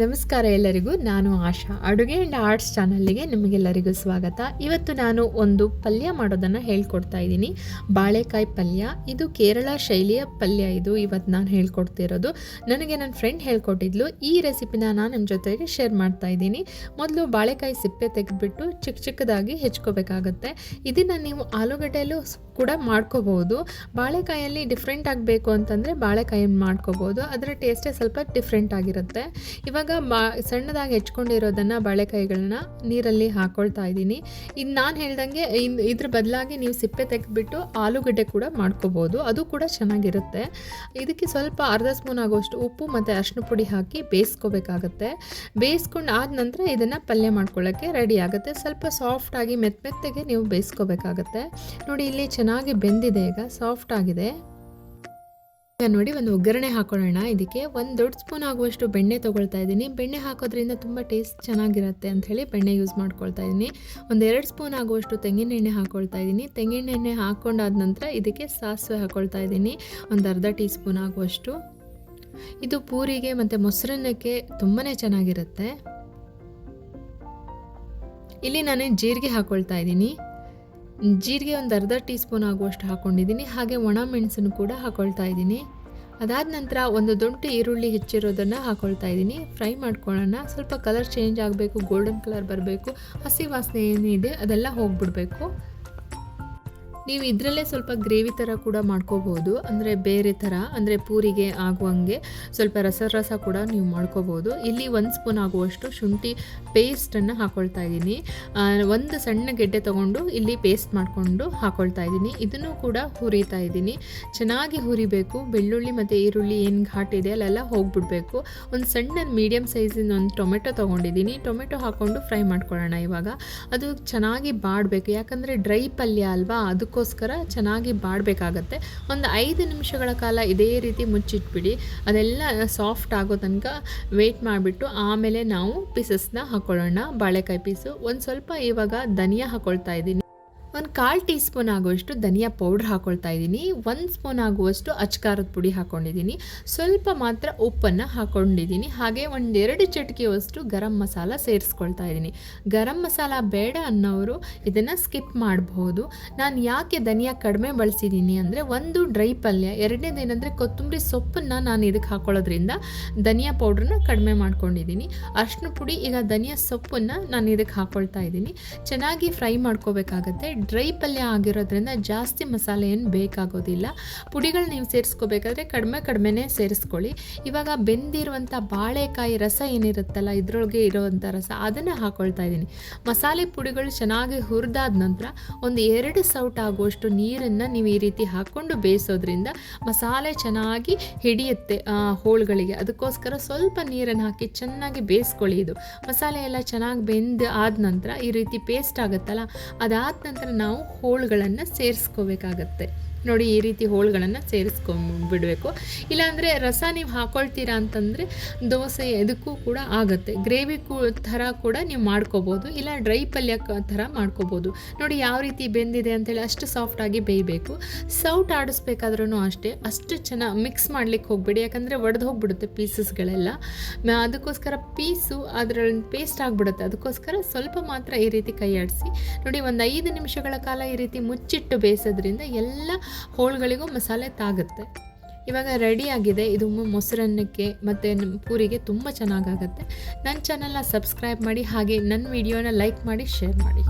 ನಮಸ್ಕಾರ ಎಲ್ಲರಿಗೂ, ನಾನು ಆಶಾ. ಅಡುಗೆ ಆ್ಯಂಡ್ ಆರ್ಟ್ಸ್ ಚಾನಲ್ಗೆ ನಿಮಗೆಲ್ಲರಿಗೂ ಸ್ವಾಗತ. ಇವತ್ತು ನಾನು ಒಂದು ಪಲ್ಯ ಮಾಡೋದನ್ನು ಹೇಳ್ಕೊಡ್ತಾ ಇದ್ದೀನಿ. ಬಾಳೆಕಾಯಿ ಪಲ್ಯ, ಇದು ಕೇರಳ ಶೈಲಿಯ ಪಲ್ಯ ಇದು ಇವತ್ತು ನಾನು ಹೇಳ್ಕೊಡ್ತಿರೋದು. ನನಗೆ ನನ್ನ ಫ್ರೆಂಡ್ ಹೇಳ್ಕೊಟ್ಟಿದ್ಲು, ಈ ರೆಸಿಪಿನ ನಾನು ನಿಮ್ಮ ಜೊತೆಗೆ ಶೇರ್ ಮಾಡ್ತಾ ಇದ್ದೀನಿ. ಮೊದಲು ಬಾಳೆಕಾಯಿ ಸಿಪ್ಪೆ ತೆಗೆದುಬಿಟ್ಟು ಚಿಕ್ಕ ಚಿಕ್ಕದಾಗಿ ಹೆಚ್ಕೋಬೇಕಾಗತ್ತೆ. ಇದನ್ನು ನೀವು ಆಲೂಗಡ್ಡೆಯಲ್ಲೂ ಕೂಡ ಮಾಡ್ಕೋಬೋದು. ಬಾಳೆಕಾಯಲ್ಲಿ ಡಿಫ್ರೆಂಟ್ ಆಗಬೇಕು ಅಂತಂದರೆ ಬಾಳೆಕಾಯಿಯನ್ನು ಮಾಡ್ಕೋಬೋದು. ಅದರ ಟೇಸ್ಟೇ ಸ್ವಲ್ಪ ಡಿಫ್ರೆಂಟ್ ಆಗಿರುತ್ತೆ. ಇವಾಗ ಬಾ ಸಣ್ಣದಾಗಿ ಹೆಚ್ಕೊಂಡಿರೋದನ್ನು ಬಾಳೆಕಾಯಿಗಳನ್ನ ನೀರಲ್ಲಿ ಹಾಕ್ಕೊಳ್ತಾ ಇದ್ದೀನಿ. ಇನ್ನು ನಾನು ಹೇಳ್ದಂಗೆ ಇನ್ ಇದ್ರ ಬದಲಾಗಿ ನೀವು ಸಿಪ್ಪೆ ತೆಗೆದುಬಿಟ್ಟು ಆಲೂಗಡ್ಡೆ ಕೂಡ ಮಾಡ್ಕೋಬೋದು. ಅದು ಕೂಡ ಚೆನ್ನಾಗಿರುತ್ತೆ. ಇದಕ್ಕೆ ಸ್ವಲ್ಪ ಅರ್ಧ ಸ್ಪೂನ್ ಆಗೋಷ್ಟು ಉಪ್ಪು ಮತ್ತು ಅರಿಶಿನ ಪುಡಿ ಹಾಕಿ ಬೇಯಿಸ್ಕೋಬೇಕಾಗತ್ತೆ. ಬೇಯಿಸ್ಕೊಂಡು ಆದ ನಂತರ ಇದನ್ನು ಪಲ್ಯ ಮಾಡ್ಕೊಳ್ಳೋಕ್ಕೆ ರೆಡಿ ಆಗುತ್ತೆ. ಸ್ವಲ್ಪ ಸಾಫ್ಟಾಗಿ ಮೆತ್ತ ಮೆತ್ತಗೆ ನೀವು ಬೇಯಿಸ್ಕೋಬೇಕಾಗತ್ತೆ. ನೋಡಿ, ಇಲ್ಲಿ ಚೆನ್ನಾಗಿ ಬೆಂದಿದೆ ಈಗ. ಸಾಫ್ಟ್ ಆಗಿದೆ. ನೋಡಿ ಒಂದು ಒಗ್ಗರಣೆ ಹಾಕೊಳ್ಳೋಣ. ಇದಕ್ಕೆ ಒಂದು ದೊಡ್ಡ ಸ್ಪೂನ್ ಆಗುವಷ್ಟು ಬೆಣ್ಣೆ ತೊಗೊಳ್ತಾ ಇದ್ದೀನಿ. ಬೆಣ್ಣೆ ಹಾಕೋದ್ರಿಂದ ತುಂಬ ಟೇಸ್ಟ್ ಚೆನ್ನಾಗಿರುತ್ತೆ ಅಂಥೇಳಿ ಬೆಣ್ಣೆ ಯೂಸ್ ಮಾಡ್ಕೊಳ್ತಾ ಇದ್ದೀನಿ. ಒಂದು ಎರಡು ಸ್ಪೂನ್ ಆಗುವಷ್ಟು ತೆಂಗಿನ ಎಣ್ಣೆ ಹಾಕ್ಕೊಳ್ತಾ ಇದ್ದೀನಿ. ತೆಂಗಿನ ಎಣ್ಣೆ ಹಾಕ್ಕೊಂಡಾದ ನಂತರ ಇದಕ್ಕೆ ಸಾಸಿವೆ ಹಾಕ್ಕೊಳ್ತಾ ಇದ್ದೀನಿ. ಒಂದು ಅರ್ಧ ಟೀ ಸ್ಪೂನ್ ಆಗುವಷ್ಟು. ಇದು ಪೂರಿಗೆ ಮತ್ತು ಮೊಸರನ್ನಕ್ಕೆ ತುಂಬಾ ಚೆನ್ನಾಗಿರುತ್ತೆ. ಇಲ್ಲಿ ನಾನು ಜೀರಿಗೆ ಹಾಕ್ಕೊಳ್ತಾ ಇದ್ದೀನಿ. ಜೀರಿಗೆ ಒಂದು ಅರ್ಧ ಟೀ ಸ್ಪೂನ್ ಆಗುವಷ್ಟು ಹಾಕ್ಕೊಂಡಿದ್ದೀನಿ ಹಾಗೆ ಒಣ ಮೆಣಸನ್ನು ಕೂಡ ಹಾಕ್ಕೊಳ್ತಾ ಇದ್ದೀನಿ. ಅದಾದ ನಂತರ ಒಂದು ದೊಡ್ಡ ಈರುಳ್ಳಿ ಹೆಚ್ಚಿರೋದನ್ನು ಹಾಕ್ಕೊಳ್ತಾ ಇದ್ದೀನಿ. ಫ್ರೈ ಮಾಡ್ಕೊಳ್ಳೋಣ. ಸ್ವಲ್ಪ ಕಲರ್ ಚೇಂಜ್ ಆಗಬೇಕು, ಗೋಲ್ಡನ್ ಕಲರ್ ಬರಬೇಕು. ಹಸಿ ವಾಸನೆ ಏನಿದೆ ಅದೆಲ್ಲ ಹೋಗ್ಬಿಡಬೇಕು. ನೀವು ಇದರಲ್ಲೇ ಸ್ವಲ್ಪ ಗ್ರೇವಿ ಥರ ಕೂಡ ಮಾಡ್ಕೋಬೋದು, ಅಂದರೆ ಬೇರೆ ಥರ, ಅಂದರೆ ಪೂರಿಗೆ ಆಗುವಂಗೆ ಸ್ವಲ್ಪ ರಸ ರಸ ಕೂಡ ನೀವು ಮಾಡ್ಕೋಬೋದು. ಇಲ್ಲಿ ಒಂದು ಸ್ಪೂನ್ ಆಗುವಷ್ಟು ಶುಂಠಿ ಪೇಸ್ಟನ್ನು ಹಾಕ್ಕೊಳ್ತಾ ಇದ್ದೀನಿ. ಒಂದು ಸಣ್ಣ ಗೆಡ್ಡೆ ತೊಗೊಂಡು ಇಲ್ಲಿ ಪೇಸ್ಟ್ ಮಾಡಿಕೊಂಡು ಹಾಕ್ಕೊಳ್ತಾ ಇದ್ದೀನಿ. ಇದನ್ನು ಕೂಡ ಹುರಿತಾ ಇದ್ದೀನಿ. ಚೆನ್ನಾಗಿ ಹುರಿಬೇಕು. ಬೆಳ್ಳುಳ್ಳಿ ಮತ್ತು ಈರುಳ್ಳಿ ಏನು ಘಾಟ್ ಇದೆ ಅಲ್ಲೆಲ್ಲ ಹೋಗ್ಬಿಡ್ಬೇಕು. ಒಂದು ಸಣ್ಣ ಮೀಡಿಯಮ್ ಸೈಜಿನ ಒಂದು ಟೊಮೆಟೊ ತೊಗೊಂಡಿದ್ದೀನಿ. ಟೊಮೆಟೊ ಹಾಕ್ಕೊಂಡು ಫ್ರೈ ಮಾಡ್ಕೊಳ್ಳೋಣ ಇವಾಗ. ಅದು ಚೆನ್ನಾಗಿ ಬಾಡಬೇಕು. ಯಾಕಂದರೆ ಡ್ರೈ ಪಲ್ಯ ಅಲ್ವಾ ಅದಕ್ಕೋಸ್ಕರ ಚೆನ್ನಾಗಿ ಬಾಡಬೇಕಾಗತ್ತೆ. ಒಂದು ಐದು ನಿಮಿಷಗಳ ಕಾಲ ಇದೇ ರೀತಿ ಮುಚ್ಚಿಟ್ಬಿಡಿ. ಅದೆಲ್ಲ ಸಾಫ್ಟ್ ಆಗೋ ತನಕ ವೆಯ್ಟ್ ಮಾಡಿಬಿಟ್ಟು ಆಮೇಲೆ ನಾವು ಪೀಸಸ್ನ ಹಾಕ್ಕೊಳ್ಳೋಣ ಬಾಳೆಕಾಯಿ ಪೀಸು. ಒಂದು ಸ್ವಲ್ಪ ಇವಾಗ ಧನಿಯಾ ಹಾಕ್ಕೊಳ್ತಾ ಇದ್ದೀನಿ. ಒಂದು ಕಾಲು ಟೀ ಸ್ಪೂನ್ ಆಗುವಷ್ಟು ಧನಿಯಾ ಪೌಡ್ರ್ ಹಾಕ್ಕೊಳ್ತಾ ಇದ್ದೀನಿ. ಒಂದು ಸ್ಪೂನ್ ಆಗುವಷ್ಟು ಅಚ್ಕಾರದ ಪುಡಿ ಹಾಕ್ಕೊಂಡಿದ್ದೀನಿ ಸ್ವಲ್ಪ ಮಾತ್ರ ಉಪ್ಪನ್ನು ಹಾಕ್ಕೊಂಡಿದ್ದೀನಿ ಹಾಗೆ ಒಂದೆರಡು ಚಟಿಕೆಯಷ್ಟು ಗರಂ ಮಸಾಲ ಸೇರಿಸ್ಕೊಳ್ತಾ ಇದ್ದೀನಿ. ಗರಂ ಮಸಾಲ ಬೇಡ ಅನ್ನೋರು ಇದನ್ನು ಸ್ಕಿಪ್ ಮಾಡಬಹುದು ನಾನು ಯಾಕೆ ಧನಿಯಾ ಕಡಿಮೆ ಬಳಸಿದ್ದೀನಿ ಅಂದರೆ ಒಂದು ಡ್ರೈ ಪಲ್ಯ ಎರಡನೇದೇನೆಂದರೆ ಕೊತ್ತಂಬರಿ ಸೊಪ್ಪನ್ನು ನಾನು ಇದಕ್ಕೆ ಹಾಕೊಳ್ಳೋದ್ರಿಂದ ಧನಿಯಾ ಪೌಡ್ರನ್ನ ಕಡಿಮೆ ಮಾಡ್ಕೊಂಡಿದ್ದೀನಿ. ಅರ್ಶಿನ ಪುಡಿ, ಈಗ ಧನಿಯಾ ಸೊಪ್ಪನ್ನು ನಾನು ಇದಕ್ಕೆ ಹಾಕ್ಕೊಳ್ತಾ ಇದ್ದೀನಿ. ಚೆನ್ನಾಗಿ ಫ್ರೈ ಮಾಡ್ಕೋಬೇಕಾಗತ್ತೆ. ಡ್ರೈ ಪಲ್ಯ ಆಗಿರೋದ್ರಿಂದ ಜಾಸ್ತಿ ಮಸಾಲೆ ಏನು ಬೇಕಾಗೋದಿಲ್ಲ. ಪುಡಿಗಳು ನೀವು ಸೇರಿಸ್ಕೋಬೇಕಾದ್ರೆ ಕಡಿಮೆ ಕಡಿಮೆನೇ ಸೇರಿಸ್ಕೊಳ್ಳಿ. ಇವಾಗ ಬೆಂದಿರುವಂಥ ಬಾಳೆಕಾಯಿ ರಸ ಏನಿರುತ್ತಲ್ಲ, ಇದರೊಳಗೆ ಇರೋವಂಥ ರಸ, ಅದನ್ನು ಹಾಕ್ಕೊಳ್ತಾ ಇದ್ದೀನಿ. ಮಸಾಲೆ ಪುಡಿಗಳು ಚೆನ್ನಾಗಿ ಹುರಿದಾದ ನಂತರ ಒಂದು ಎರಡು ಸೌಟ್ ಆಗುವಷ್ಟು ನೀರನ್ನು ನೀವು ಈ ರೀತಿ ಹಾಕ್ಕೊಂಡು ಬೇಯಿಸೋದ್ರಿಂದ ಮಸಾಲೆ ಚೆನ್ನಾಗಿ ಹಿಡಿಯುತ್ತೆ ಹೋಳುಗಳಿಗೆ. ಅದಕ್ಕೋಸ್ಕರ ಸ್ವಲ್ಪ ನೀರನ್ನು ಹಾಕಿ ಚೆನ್ನಾಗಿ ಬೇಯಿಸ್ಕೊಳ್ಳಿ ಇದು. ಮಸಾಲೆ ಎಲ್ಲ ಚೆನ್ನಾಗಿ ಬೆಂದು ಆದ ನಂತರ ಈ ರೀತಿ ಪೇಸ್ಟ್ ಆಗುತ್ತಲ್ಲ, ಅದಾದ ನಂತರ ನಾವು ಹೋಳುಗಳನ್ನು ಸೇರಿಸ್ಕೋಬೇಕಾಗತ್ತೆ. ನೋಡಿ ಈ ರೀತಿ ಹೋಳುಗಳನ್ನು ಸೇರಿಸ್ಕೊಂಡ್ಬಿಡಬೇಕು ಇಲ್ಲಾಂದರೆ ರಸ ನೀವು ಹಾಕ್ಕೊಳ್ತೀರಾ ಅಂತಂದರೆ ದೋಸೆ ಇದಕ್ಕೂ ಕೂಡ ಆಗುತ್ತೆ. ಗ್ರೇವಿ ಕೂ ಥರ ಕೂಡ ನೀವು ಮಾಡ್ಕೋಬೋದು. ಇಲ್ಲ ಡ್ರೈ ಪಲ್ಯ ಥರ ಮಾಡ್ಕೋಬೋದು. ನೋಡಿ ಯಾವ ರೀತಿ ಬೆಂದಿದೆ ಅಂತೇಳಿ ಅಷ್ಟು ಸಾಫ್ಟಾಗಿ ಬೇಯಬೇಕು. ಸೌಟ್ ಆಡಿಸ್ಬೇಕಾದ್ರೂ ಅಷ್ಟೇ. ಅಷ್ಟು ಚೆನ್ನಾಗಿ ಮಿಕ್ಸ್ ಮಾಡ್ಲಿಕ್ಕೆ ಹೋಗ್ಬೇಡಿ. ಯಾಕಂದರೆ ಒಡೆದು ಹೋಗ್ಬಿಡುತ್ತೆ ಪೀಸಸ್ಗಳೆಲ್ಲ. ಅದಕ್ಕೋಸ್ಕರ ಪೀಸು ಅದರಲ್ಲಿ ಪೇಸ್ಟ್ ಆಗಿಬಿಡುತ್ತೆ. ಅದಕ್ಕೋಸ್ಕರ ಸ್ವಲ್ಪ ಮಾತ್ರ ಈ ರೀತಿ ಕೈ ಆಡಿಸಿ ನೋಡಿ ಒಂದು ಐದು ನಿಮಿಷಗಳ ಕಾಲ ಈ ರೀತಿ ಮುಚ್ಚಿಟ್ಟು ಬೇಯಿಸೋದ್ರಿಂದ ಎಲ್ಲ ಹೋಳುಗಳಿಗೂ ಮಸಾಲೆ ತಾಗುತ್ತೆ. ಇವಾಗ ರೆಡಿ ಆಗಿದೆ. ಇದು ಮೊಸರನ್ನಕ್ಕೆ ಮತ್ತು ಪೂರಿಗೆ ತುಂಬ ಚೆನ್ನಾಗಾಗತ್ತೆ. ನನ್ನ ಚಾನಲ್ನ ಸಬ್ಸ್ಕ್ರೈಬ್ ಮಾಡಿ ಹಾಗೆ ನನ್ನ ವಿಡಿಯೋನ ಲೈಕ್ ಮಾಡಿ ಶೇರ್ ಮಾಡಿ.